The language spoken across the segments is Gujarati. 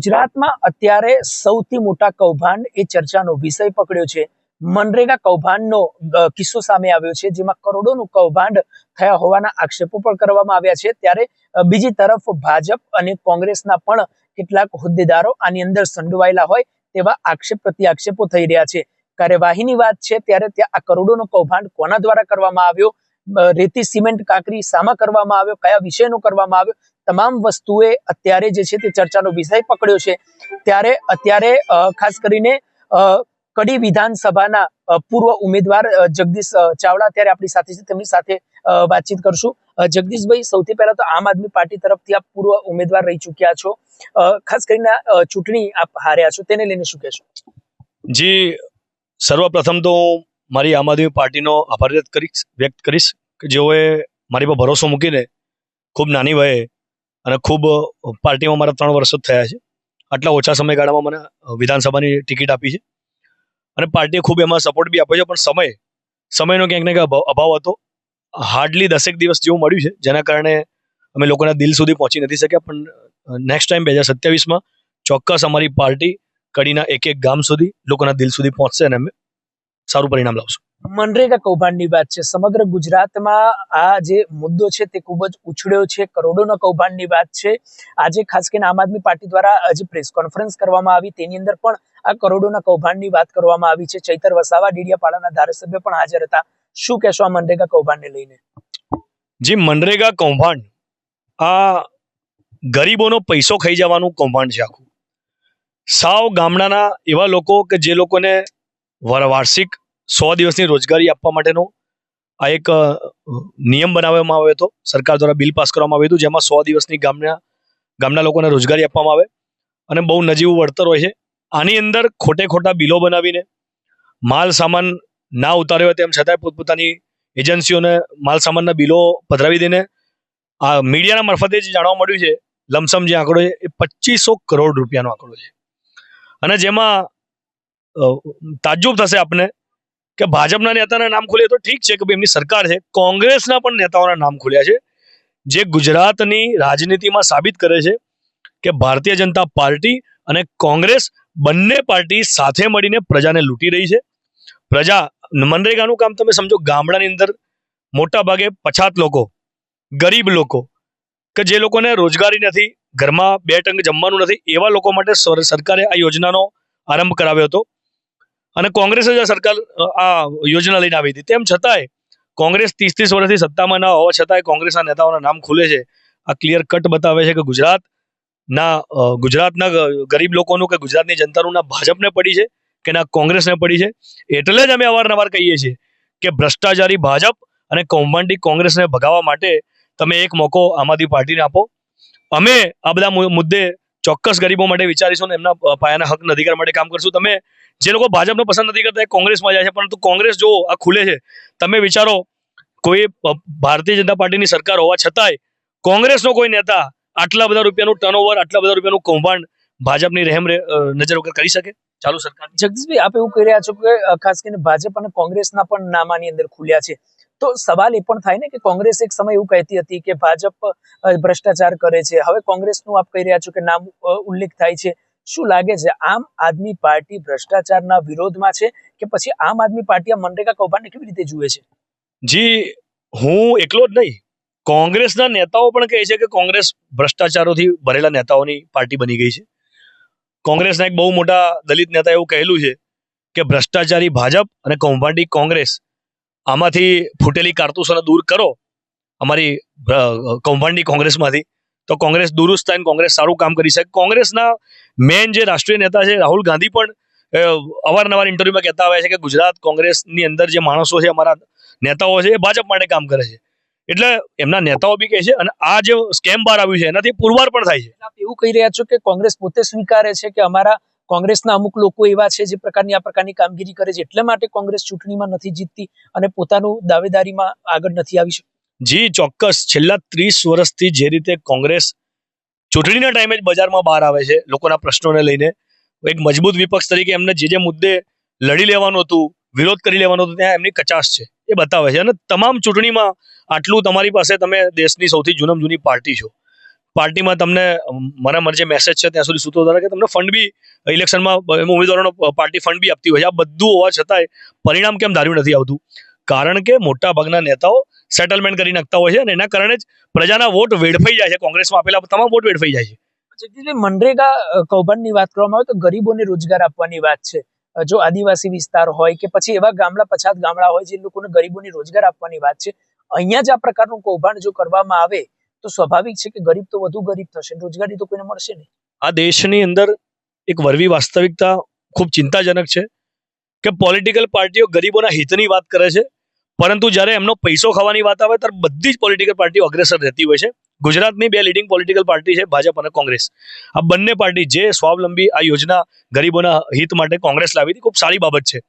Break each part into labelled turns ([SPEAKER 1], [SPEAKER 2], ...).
[SPEAKER 1] ગુજરાતમાં અત્યારે સૌથી મોટા કૌભાંડ એ ચર્ચાનો વિષય પકડ્યો છે. મનરેગા કૌભાંડનો કિસ્સો સામે આવ્યો છે, જેમાં કરોડોનું કૌભાંડ થયા હોવાના આક્ષેપો પણ કરવામાં આવ્યા છે. ત્યારે બીજી તરફ ભાજપ અને કોંગ્રેસના પણ કેટલાક હોદ્દેદારો આની અંદર સંડોવાયેલા હોય તેવા આક્ષેપ પ્રતિ આક્ષેપો થઈ રહ્યા છે. કાર્યવાહીની વાત છે, ત્યારે ત્યાં આ કરોડોનો કૌભાંડ કોના દ્વારા કરવામાં આવ્યો? રેતી, સિમેન્ટ, કાકરી સામા કરવામાં આવ્યો? કયા વિષયનો કરવામાં આવ્યો? તમામ વસ્તુએ અત્યારે જે છે તે ચર્ચાનો વિષય પકડ્યો છે. ત્યારે અત્યારે ખાસ કરીને કડી વિધાનસભાના પૂર્વ ઉમેદવાર જગદીશ ચાવડા ત્યારે આપણી સાથે છે. તેમની સાથે વાતચીત કરશું. જગદીશભાઈ, સૌથી પહેલા તો આમ આદમી પાર્ટી તરફથી આપ પૂર્વ ઉમેદવાર રહી ચૂક્યા છો. ખાસ કરીને ચૂંટણી આપ હાર્યા છો. તેને લઈને શું કહેશો?
[SPEAKER 2] જી, સર્વપ્રથમ તો મારી આમ આદમી પાર્ટીનો આભાર કરીશ, વ્યક્ત કરીશ કે જેઓએ મારી પર ભરોસો મૂકીને ખૂબ નાની વયે અને ખૂબ પાર્ટીમાં મારા ત્રણ વર્ષ જ થયા છે. આટલા ઓછા સમયગાળામાં મને વિધાનસભાની ટિકિટ આપી છે. અને પાર્ટીએ ખૂબ એમાં સપોર્ટ બી આપ્યો છે, પણ સમય, સમયનો ક્યાંક ને ક્યાંક અભાવ હતો. હાર્ડલી દસેક દિવસ જેવું મળ્યું છે, જેના કારણે અમે લોકોના દિલ સુધી પહોંચી નથી શક્યા, પણ નેક્સ્ટ ટાઈમ બે હજાર સત્યાવીસમાં ચોક્કસ અમારી પાર્ટી કડીના એક એક ગામ સુધી લોકોના દિલ સુધી પહોંચશે અને અમે સારું પરિણામ લાવશું.
[SPEAKER 1] મનરેગા કૌભાંડની વાત છે. સમગ્ર ગુજરાતમાં આ જે મુદ્દો છે તે ખૂબ જ ઉછળ્યો છે. કરોડોના કૌભાંડની વાત છે. આજે ખાસ કરીને આમ આદમી પાર્ટી દ્વારા આજે પ્રેસ કોન્ફરન્સ કરવામાં આવી. તેની અંદર પણ આ કરોડોના કૌભાંડની વાત કરવામાં આવી છે. ચૈતર વસાવા ડીડિયાપાડાના ધારાસભ્ય પણ હાજર હતા. શું કહેશો આ મનરેગા કૌભાંડને લઈને?
[SPEAKER 2] જે મનરેગા કૌભાંડ. આ ગરીબોનો પૈસો ખાઈ જવાનું કૌભાંડ છે આખું. સાવ ગામડાના એવા લોકો કે જે લોકોને વર- વાર્ષિક સો દિવસની રોજગારી આપવા માટેનો આ એક નિયમ બનાવવામાં આવ્યો હતો. સરકાર દ્વારા બિલ પાસ કરવામાં આવ્યું હતું, જેમાં સો દિવસની ગામના ગામના લોકોને રોજગારી આપવામાં આવે અને બહુ નજીવું વળતર હોય છે. આની અંદર ખોટે ખોટા બિલો બનાવીને માલ સામાન ના ઉતાર્યો હોય તેમ છતાંય પોતપોતાની એજન્સીઓને માલ સામાનના બિલો પધરાવી દઈને આ મીડિયાના મારફતે જે જાણવા મળ્યું છે, લમસમ જે આંકડો છે, એ પચીસો કરોડ રૂપિયાનો આંકડો છે. અને જેમાં તાજુબ થશે આપને કે ભાજપના નેતાના નામ ખુલે તો ઠીક છે કે એમની સરકાર છે. કોંગ્રેસના પણ નેતાઓના નામ ખુલ્યા છે. જે ગુજરાતની રાજનીતિમાં સાબિત કરે છે કે ભારતીય જનતા પાર્ટી અને કોંગ્રેસ બંને પાર્ટી સાથે મળીને પ્રજાને લૂંટી રહી છે. પ્રજા, મનરેગાનું કામ તમે સમજો, ગામડાની અંદર મોટા ભાગે પછાત લોકો, ગરીબ લોકો, કે જે લોકોને રોજગારી નથી, ઘરમાં બે ટંક જમવાનું નથી, એવા લોકો માટે સરકારે આ યોજનાનો આરંભ કરાવ્યો હતો. અને કોંગ્રેસે જ આ સરકાર આ યોજના લઈને આવી હતી. તેમ છતાંય કોંગ્રેસ ત્રીસ ત્રીસ વર્ષથી સત્તામાં ના હોવા છતાંય કોંગ્રેસના નેતાઓના નામ ખુલે છે. આ ક્લિયર કટ બતાવે છે કે ગુજરાત ના ગુજરાતના ગરીબ લોકોનું કે ગુજરાતની જનતાનું ના ભાજપને પડી છે કે ના કોંગ્રેસને પડી છે? એટલે જ અમે અવારનવાર કહીએ છીએ કે ભ્રષ્ટાચારી ભાજપ અને કૌભાંડી કોંગ્રેસને ભગાવવા માટે તમે એક મોકો આમ આદમી પાર્ટીને આપો. અમે આ બધા મુદ્દે ચોક્કસ ગરીબો માટે વિચારીશું અને એમના પાયાના હક અધિકાર માટે કામ કરશું. તમે જે લોકો ભાજપને પસંદ નથી કરતા એ કોંગ્રેસમાં જાય છે. પરંતુ કોંગ્રેસ જો આ ખુલે છે. તમે વિચારો, કોઈ ભારતીય જનતા પાર્ટીની સરકાર હોવા છતાંય કોંગ્રેસનો કોઈ નેતા આટલા બધા રૂપિયાનું ટર્નઓવર આટલા બધા રૂપિયાનું કૌભાંડ ભાજપની રહેમ નજર વગર કરી શકે? ચાલુ, સરકાર.
[SPEAKER 1] જગદીશભાઈ, આપ એવું કહી રહ્યા છો કે ખાસ કરીને ભાજપ અને કોંગ્રેસના પણ નામ આની અંદર ખુલ્યા છે. તો સવાલ એ પણ થાય ને કે કોંગ્રેસ એક સમય એવું કહેતી હતી કે ભાજપ ભ્રષ્ટાચાર કરે છે. હવે કોંગ્રેસનું આપ કહી રહ્યા છો કે નામ ઉલ્લેખ થાય છે. શું લાગે છે, આમ આદમી પાર્ટી ભ્રષ્ટાચારના વિરોધમાં છે કે પછી આમ આદમી પાર્ટી આ મનરેગા કૌભાંડને કેવી રીતે જુએ છે?
[SPEAKER 2] જી, હું એકલો જ નહીં. કોંગ્રેસના નેતાઓ પણ કહે છે કે કોંગ્રેસ ભ્રષ્ટાચારોથી ભરેલા નેતાઓની પાર્ટી બની ગઈ છે. કોંગ્રેસના એક બહુ મોટા દલિત નેતા એવું કહેલું છે કે ભ્રષ્ટાચારી ભાજપ અને કૌભાંડી કોંગ્રેસ આમાંથી ફૂટેલી કારતૂસોને દૂર કરો અમારી કૌભાંડી કોંગ્રેસમાંથી. તો કોંગ્રેસ દુરુસ્ત થાય કોંગ્રેસ સારું કામ કરી શકે. કોંગ્રેસના મેન જે રાષ્ટ્રીય નેતા છે, રાહુલ ગાંધી પણ અવારનવાર ઇન્ટરવ્યુમાં કહેતા આવ્યા છે કે ગુજરાત કોંગ્રેસની અંદર જે માણસો છે, અમારા નેતાઓ છે, એ ભાજપ માટે કામ કરે છે. એટલે એમના નેતાઓ બી કહે છે અને આ જે સ્કેમ બહાર આવ્યું છે, એનાથી પુરવાર પણ થાય છે.
[SPEAKER 1] એવું કહી રહ્યા છો કે કોંગ્રેસ પોતે સ્વીકારે છે કે અમારા કોંગ્રેસના અમુક લોકો એવા છે જે પ્રકારની, આ પ્રકારની કામગીરી કરે છે, એટલા માટે કોંગ્રેસ ચૂંટણીમાં નથી જીતતી અને પોતાનું દાવેદારીમાં આગળ નથી આવી શકતી?
[SPEAKER 2] જી, ચોક્કસ. છેલ્લા ત્રીસ વર્ષથી જે રીતે કોંગ્રેસ ચૂંટણીના ટાઈમે જ બજારમાં બહાર આવે છે, લોકોના પ્રશ્નોને લઈને, એક મજબૂત વિપક્ષ તરીકે એમને જે જે મુદ્દે લડી લેવાનું હતું, વિરોધ કરી લેવાનું હતું, ત્યાં એમની કચાશ છે. એ બતાવે છે. અને તમામ ચૂંટણીમાં આટલું તમારી પાસે તમે દેશની સૌથી જૂનમ જૂની પાર્ટી છો. પાર્ટીમાં તમને, મારા મરજે મેસેજ છે, ત્યાં સુધી સૂત્રો દ્વારા કે તમને ફંડ બી ઇલેક્શનમાં ઉમેદવારોનો પાર્ટી ફંડ બી આપતી હોય છે. આ બધું હોવા છતાંય પરિણામ કેમ ધાર્યું નથી આવતું? કારણ કે મોટા ભાગના નેતાઓ સેટલમેન્ટ કરી નાખતા હોય છે અને એના કારણે જ પ્રજાના વોટ વેડફાઈ જાય છે. કોંગ્રેસમાં આપેલા તમામ વોટ વેડફાઈ જાય છે.
[SPEAKER 1] જગદીશભાઈ મનરેગા કૌભાંડની વાત કરવામાં આવે તો ગરીબોને રોજગાર આપવાની વાત છે. જો આદિવાસી વિસ્તાર હોય કે પછી એવા ગામડા પછાત ગામડા હોય જે લોકોને ગરીબોને રોજગાર આપવાની વાત છે અહીંયા જ આ પ્રકારનું કૌભાંડ જો કરવામાં આવે તો સ્વાભાવિક છે કે ગરીબ તો વધુ ગરીબ થશે. રોજગારી તો કોઈને મળશે નહીં.
[SPEAKER 2] આ દેશની અંદર એક વરવી વાસ્તવિકતા ખૂબ ચિંતાજનક છે કે પોલિટિકલ પાર્ટીઓ ગરીબોના હિતની વાત કરે છે. પરંતુ જ્યારે એમનો પૈસો ખાવાની વાત આવે ત્યારે બધી જ પોલિટિકલ પાર્ટીઓ અગ્રેસર રહેતી હોય છે. ગુજરાતની બે લીડિંગ પોલિટિકલ પાર્ટી છે, ભાજપ અને કોંગ્રેસ. આ બંને પાર્ટી જે સ્વાવલંબી આ યોજના ગરીબોના હિત માટે કોંગ્રેસ લાવી હતી, ખૂબ સારી બાબત છે.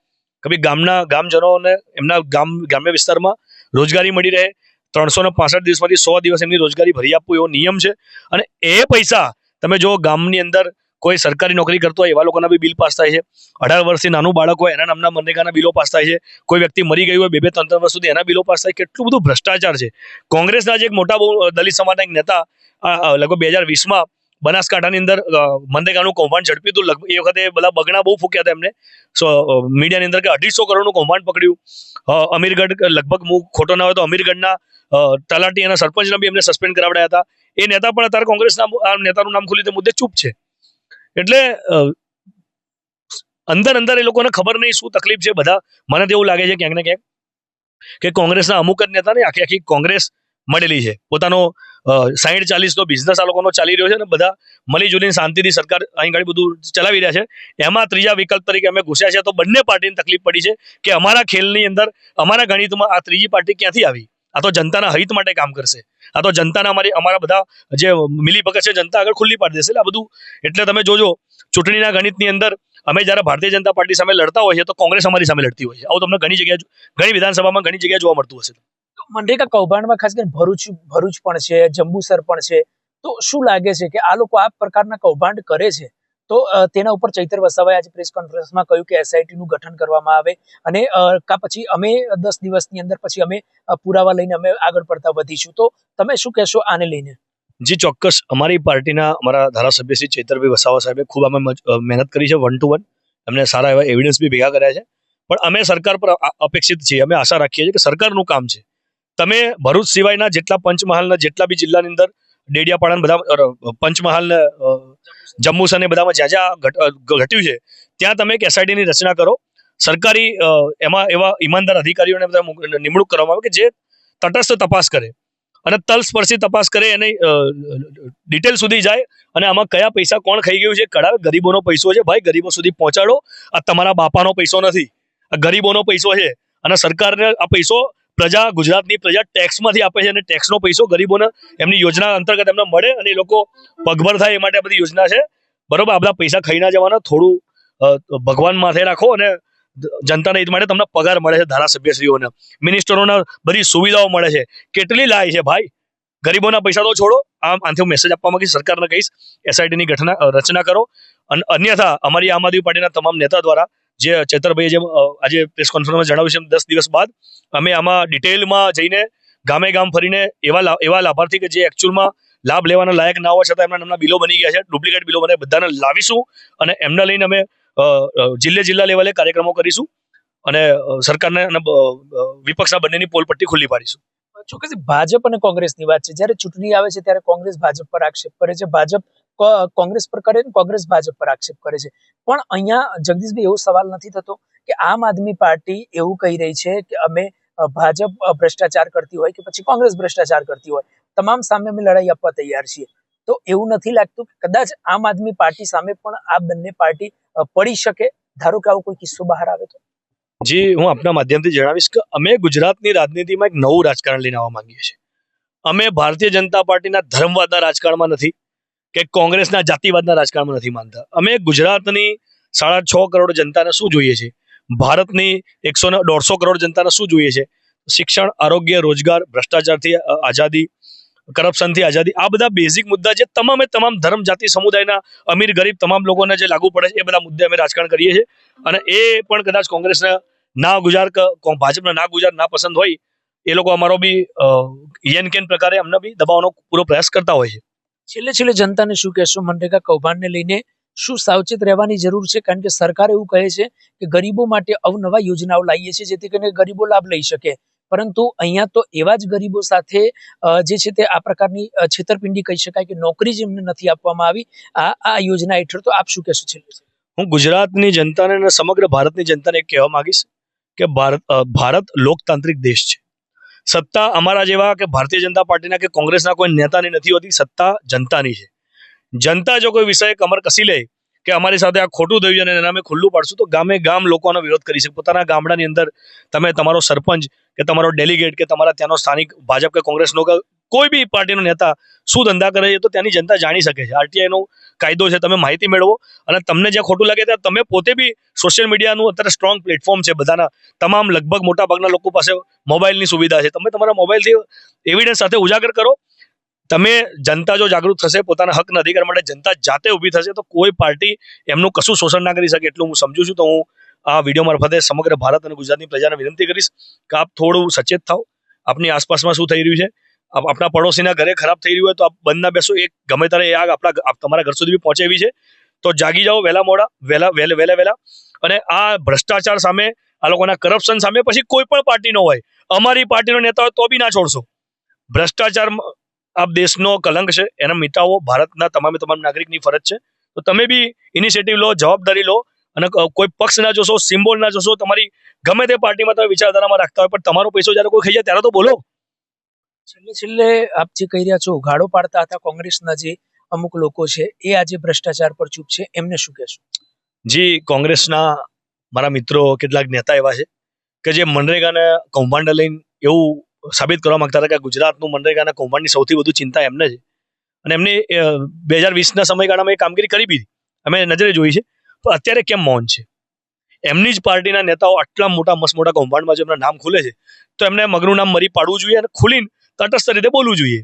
[SPEAKER 2] કે ભાઈ ગામના ગામજનોને એમના ગામ, ગ્રામ્ય વિસ્તારમાં રોજગારી મળી રહે. ત્રણસો ને પાસઠ દિવસમાંથી સો દિવસ એમની રોજગારી ભરી આપવું એવો નિયમ છે. અને એ પૈસા તમે જો ગામની અંદર કોઈ સરકારી નોકરી કરતો હોય એવા લોકોના બી બિલ પાસ થાય છે. અઢાર વર્ષથી નાનું બાળક હોય, એના નામના મનરેગાના બિલો પાસ થાય છે. કોઈ વ્યક્તિ મરી ગયું હોય, બે બે, ત્રણ ત્રણ વર્ષ સુધી એના બિલો પાસ થાય કેટલું બધું ભ્રષ્ટાચાર છે. કોંગ્રેસના જે એક મોટા બહુ દલિત સમાજના એક નેતા લગભગ બે હજાર વીસમાં બનાસકાંઠાની અંદર મનરેગાનું કૌભાંડ ઝડપ્યું હતું. લગભગ એ વખતે બધા બગણા બહુ ફૂક્યા હતા એમને. સો મીડિયાની અંદર કે અઢીસો કરોડનું કૌભાંડ પકડ્યું. અમીરગઢ લગભગ હું ખોટો ના હોય તો અમીરગઢના તલાટી અને સરપંચના બી એમને સસ્પેન્ડ કરાવડાયા હતા. એ નેતા પણ અત્યારે કોંગ્રેસના નેતાનું નામ ખુલી તે મુદ્દે ચૂપ છે. એટલે અંદર અંદર એ લોકોને ખબર નહીં શું તકલીફ છે બધા. મને તો એવું લાગે છે ક્યાંક ને ક્યાંક કે કોંગ્રેસના અમુક જ નેતાને આખી આખી કોંગ્રેસ મળેલી છે. પોતાનો સાહીઠ ચાલીસનો બિઝનેસ આ લોકોનો ચાલી રહ્યો છે ને બધા મળી જુલીને શાંતિથી સરકાર અહીં ઘણી બધું ચલાવી રહ્યા છે. એમાં ત્રીજા વિકલ્પ તરીકે અમે ઘૂસ્યા છે. તો બંને પાર્ટીને તકલીફ પડી છે કે અમારા ખેલની અંદર, અમારા ગણિતમાં આ ત્રીજી પાર્ટી ક્યાંથી આવી? આ તો જનતાના હિત માટે કામ કરશે. આ તો જનતાના અમારી, અમારા બધા જે મિલીભગત છે, જનતા આગળ ખુલ્લી પાડી દેશે. એટલે આ બધું, એટલે તમે જોજો, ચૂંટણીના ગણિતની અંદર અમે જ્યારે ભારતીય જનતા પાર્ટી સામે લડતા હોઈએ તો કોંગ્રેસ અમારી સામે લડતી હોય. છે આવું તમને ઘણી જગ્યાએ ઘણી વિધાનસભામાં ઘણી જગ્યાએ જોવા મળતું હશે.
[SPEAKER 1] મનરેગા કૌભાંડમાં ખાસ કરીને ભરૂચ ભરૂચ પણ છે, જંબુસર પણ છે. તો શું લાગે છે કે આ લોકો આ પ્રકારના કૌભાંડ કરે છે? તો તેના ઉપર ચૈતર વસાવાએ આજે પ્રેસ કોન્ફરન્સમાં કહ્યું કે એસઆઈટીનું ગઠન કરવામાં આવે અને કા પછી અમે દસ દિવસની અંદર પછી અમે પુરાવા લઈને અમે આગળ પડતા વધીશું. તો તમે શું કહેશો આને લઈને?
[SPEAKER 2] જે, ચોક્કસ. અમારી પાર્ટીના અમારા ધારાસભ્ય શ્રી ચેતરભાઈ વસાવા સાહેબે ખૂબ અમે મહેનત કરી છે વન ટુ વન એમને સારા એવા એવિડન્સ બી ભેગા કર્યા છે. પણ અમે સરકાર પર અપેક્ષિત છીએ. અમે આશા રાખીએ છીએ કે સરકારનું કામ છે. તમે ભરૂચ સિવાયના જેટલા પંચમહાલના, જેટલા બી જિલ્લાની અંદર ડેડિયાપાડા બધા પંચમહાલ ને અને બધામાં જ્યાં જ્યાં ઘટ્યું છે, ત્યાં તમે એક એસઆઈટીની રચના કરો. સરકારી એમાં એવા ઈમાનદાર અધિકારીઓને બધા નિમણૂક કરવામાં આવે કે જે તટસ્થ તપાસ કરે અને તલસ્પર્શી તપાસ કરે અને ડિટેલ સુધી જાય અને આમાં કયા પૈસા કોણ ખાઈ ગયું છે કડા ગરીબોનો પૈસો છે, ભાઈ, ગરીબો સુધી પહોંચાડો. આ તમારા બાપાનો પૈસો નથી. આ ગરીબોનો પૈસો છે. અને સરકારને આ પૈસો પ્રજા ગુજરાતની પ્રજા ટેક્સમાંથી આપે છે અને ટેક્સનો પૈસો ગરીબોને એમની યોજના અંતર્ગત એમને મળે અને એ લોકો પગભર થાય એ માટે બધી યોજના છે. બરોબર? આ બધા પૈસા ખાઈ ના જવાના, થોડું ભગવાન માથે રાખો અને જનતાના હિત માટે તમને પગાર મળે છે ધારાસભ્યશ્રીઓને. મિનિસ્ટરોને બધી સુવિધાઓ મળે છે. કેટલી લાય છે ભાઈ? ગરીબોના પૈસા તો છોડો. આમ આનાથી હું મેસેજ આપવા માંગીશ, સરકારને કહીશ એસઆઈટીની ઘટના રચના કરો. અને, અન્યથા અમારી આમ આદમી પાર્ટીના તમામ નેતા દ્વારા જે ચેતરભાઈએ જેમ આજે પ્રેસ કોન્ફરન્સમાં જણાવ્યું છે દસ દિવસ બાદ, અમે આમાં ડિટેલમાં જઈને ગામે ગામ ફરીને એવા એવા લાભાર્થી કે જે એકચ્યુઅલમાં લાભ લેવાના લાયક ના હોવા છતાં એમના નામના બિલો બની ગયા છે. ડુપ્લિકેટ બિલો બને, બધાને લાવીશું અને એમને લઈને અમે જિલ્લે, જિલ્લા લેવલે કાર્યક્રમો કરીશું અને સરકારને અને વિપક્ષના બંનેની પોલ પટ્ટી ખુલ્લી પાડીશું.
[SPEAKER 1] ચોક્કસ, ભાજપ અને કોંગ્રેસની વાત છે. જ્યારે ચૂંટણી આવે છે ત્યારે કોંગ્રેસ ભાજપ પર આક્ષેપ કરે છે. ભાજપ કોંગ્રેસ પર કરે ને કોંગ્રેસ ભાજપ પર આક્ષેપ કરે છે. પણ અહીંયા જગદીશભાઈ, એવો સવાલ નથી થતો કે આમ આદમી પાર્ટી એવું કહી રહી છે કે અમે ભાજપ ભ્રષ્ટાચાર કરતી હોય કે પછી કોંગ્રેસ ભ્રષ્ટાચાર કરતી હોય. તમામ સામે અમે લડાઈ આપવા તૈયાર છીએ. તો એવું નથી લાગતું. કે કદાચ આમ આદમી પાર્ટી સામે પણ આ બંને પાર્ટી પડી શકે. ધારો કે આવો કોઈ કિસ્સો બહાર આવે તો?
[SPEAKER 2] જી, હું આપના માધ્યમથી જણાવીશ કે અમે ગુજરાતની રાજનીતિમાં એક નવું રાજકારણ લઈને આવવા માંગીએ છીએ. અમે ભારતીય જનતા પાર્ટીના ધર્મવાદના રાજકારણમાં નથી. કે કોંગ્રેસના જાતિવાદના રાજકારણમાં નથી માનતા. અમે ગુજરાતની સાડા છ કરોડ જનતાને શું જોઈએ છે? ભારતની એકસો ને દોઢસો કરોડ જનતાને શું જોઈએ છે? શિક્ષણ, આરોગ્ય, રોજગાર, ભ્રષ્ટાચારથી આઝાદી, કરપ્શનથી આઝાદી, આ બધા બેઝિક મુદ્દા જે તમામે તમામ ધર્મ, જાતિ, સમુદાયના અમીર, ગરીબ તમામ લોકોને જે લાગુ પડે છે, એ બધા મુદ્દે અમે રાજકારણ કરીએ છીએ. અને એ પણ કદાચ કોંગ્રેસને ના ગુજાર ભાજપને ના ગુજાર, ના પસંદ હોય, એ લોકો અમારો બી યેન કેન પ્રકારે અમને બી દબાવવાનો પૂરો પ્રયાસ કરતા હોય છે.
[SPEAKER 1] છેલ્લે છેલ્લે જનતાને શું કહેશો? મનરેગા કૌભાંડને લઈને શું સાવચેત રહેવાની જરૂર છે? કારણ કે સરકાર એવું કહે છે કે ગરીબો માટે અવનવા યોજનાઓ લાવીએ છીએ, જેથી કરીને ગરીબો લાભ લઈ શકે. પરંતુ અહીંયા તો એવા જ ગરીબો સાથે જે છે તે આ પ્રકારની છેતરપિંડી કહી શકાય કે નોકરી જ એમને નથી આપવામાં આવી. આ આ યોજના હેઠળ તો આપ શું કહેશો છેલ્લે?
[SPEAKER 2] હું ગુજરાતની જનતાને અને સમગ્ર ભારતની જનતાને કહેવા માંગીશ કે ભારત ભારત લોકતાંત્રિક દેશ છે. સત્તા અમારા જેવા કે ભારતીય જનતા પાર્ટીના કે કોંગ્રેસના કોઈ નેતાની નથી હોતી, સત્તા જનતાની છે. જનતા જો કોઈ વિષય કમર કસી લે કે અમારી સાથે આ ખોટું થયું અને એના અમે ખુલ્લું પાડશું, તો ગામે ગામ લોકોનો વિરોધ કરી શકે. પોતાના ગામડાની અંદર તમે તમારો સરપંચ કે તમારો ડેલિગેટ કે તમારા ત્યાંનો સ્થાનિક ભાજપ કે કોંગ્રેસનો કોઈ બી પાર્ટીનો નેતા શું ધંધા કરે છે તો ત્યાંની જનતા જાણી શકે છે. આરટીઆઈનો કાયદો છે, તમે માહિતી મેળવો અને તમને જ્યાં ખોટું લાગે ત્યાં તમે પોતે બી સોશિયલ મીડિયાનું અત્યારે સ્ટ્રોંગ પ્લેટફોર્મ છે બધાના. તમામ લગભગ મોટા ભાગના લોકો પાસે મોબાઈલની સુવિધા છે. તમે તમારા મોબાઈલથી એવિડન્સ સાથે ઉજાગર કરો. તમે જનતા જો જાગૃત થશે, પોતાના હકના અધિકાર માટે જનતા જાતે ઊભી થશે, તો કોઈ પાર્ટી એમનું કશું શોષણ ના કરી શકે એટલું હું સમજુ છું. તો હું આ વીડિયો મારફતે સમગ્ર ભારત અને ગુજરાતની પ્રજાને વિનંતી કરીશ કે આપ થોડું સચેત થાઓ. આપની આસપાસમાં શું થઈ રહ્યું છે? આપણા પડોશીના ઘરે ખરાબ થઈ રહ્યું હોય તો આપ બંધ ના બેસો. એક ગમે ત્યારે એ આગ આપણા તમારા ઘર સુધી બી પહોંચે છે. તો જાગી જાઓ વહેલા મોડા, વહેલા વહેલા વહેલા વહેલા. અને આ ભ્રષ્ટાચાર સામે, આ લોકોના કરપ્શન સામે પછી કોઈ પણ પાર્ટીનો હોય, અમારી પાર્ટીનો નેતા હોય તો બી ના છોડશો. ભ્રષ્ટાચાર આ દેશનો કલંક છે, એને મિટાવો ભારતના તમામે તમામ નાગરિકની ફરજ છે. તો તમે બી ઇનિશિયેટિવ લો, જવાબદારી લો અને કોઈ પક્ષ ના જોશો સિમ્બોલ ના જોશો, તમારી ગમે તે પાર્ટીમાં તમે વિચારધારામાં રાખતા હોય, પણ તમારો પૈસો જ્યારે કોઈ ખાઈ જાય ત્યારે તો બોલો.
[SPEAKER 1] છેલ્લે છેલ્લે આપ જે કહી રહ્યા છો, ઉઘાડો પાડતા હતા કોંગ્રેસના જે અમુક લોકો છે, એ આજે ભ્રષ્ટાચાર પર ચૂપ છે. એમને શું કહેશો?
[SPEAKER 2] જી, કોંગ્રેસના મારા મિત્રો કેટલાક નેતા એવા છે કે જે મનરેગાના કૌભાંડ લઈને એવું સાબિત કરવા માંગતા હતા કે ગુજરાતનું મનરેગાના કૌભાંડની સૌથી વધુ ચિંતા એમને છે. અને એમને બે હજાર વીસના સમયગાળામાં એ કામગીરી કરી દીધી. અમે નજરે જોઈ છે. પણ અત્યારે કેમ મૌન છે? એમની જ પાર્ટીના નેતાઓ આટલા મોટા મસ્ત મોટા કૌભાંડમાં જે એમના નામ ખુલે છે, તો એમને મગનું નામ મરી પાડવું જોઈએ અને ખુલીને તટસ્થ રીતે બોલવું જોઈએ.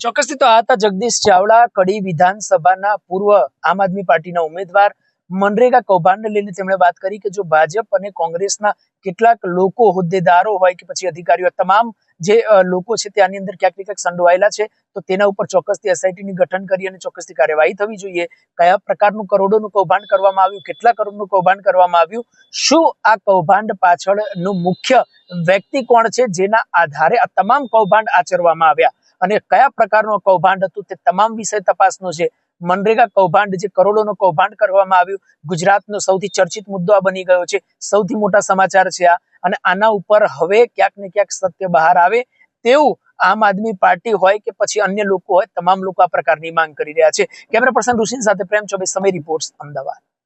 [SPEAKER 1] ચોક્કસથી તો આ હતા જગદીશ ચાવડા કડી વિધાનસભાના પૂર્વ આમ આદમી પાર્ટીના ઉમેદવાર મનરેગા કૌભાંડને લઈને તેમણે વાત કરી કે જો ભાજપ અને કોંગ્રેસના કેટલાક લોકો હોદ્દેદારો હોય કે પછી અધિકારીઓ, તમામ જે લોકો છે તે આની અંદર ક્યાંક ને ક્યાંક સંડોવાયેલા છે, તો તેના ઉપર ચોક્કસથી એસઆઈટીની ગઠન કરી અને ચોક્કસથી કાર્યવાહી થવી જોઈએ. કયા પ્રકારનું કરોડોનું કૌભાંડ કરવામાં આવ્યું, કેટલા કરોડનું કૌભાંડ કરવામાં આવ્યું, શું આ કૌભાંડ પાછળનું મુખ્ય વ્યક્તિ કોણ છે, જેના આધારે આ તમામ કૌભાંડ આચરવામાં આવ્યા અને કયા પ્રકારનું કૌભાંડ હતું તે તમામ વિષય તપાસનો છે. મનરેગા કૌભાંડ જે કરોડોનો કૌભાંડ કરવામાં આવ્યું, ગુજરાતનો સૌથી ચર્ચિત મુદ્દો આ બની ગયો છે. સૌથી મોટા સમાચાર છે આ. અને આના ઉપર હવે ક્યાંક ને ક્યાંક સત્ય બહાર આવે તેવું આમ આદમી પાર્ટી હોય કે પછી અન્ય લોકો હોય, તમામ લોકો આ પ્રકારની માંગ કરી રહ્યા છે. કેમેરા પર્સન ઋષિન સાથે પ્રેમ ચોબે સમય રિપોર્ટ્સ, અમદાવાદ.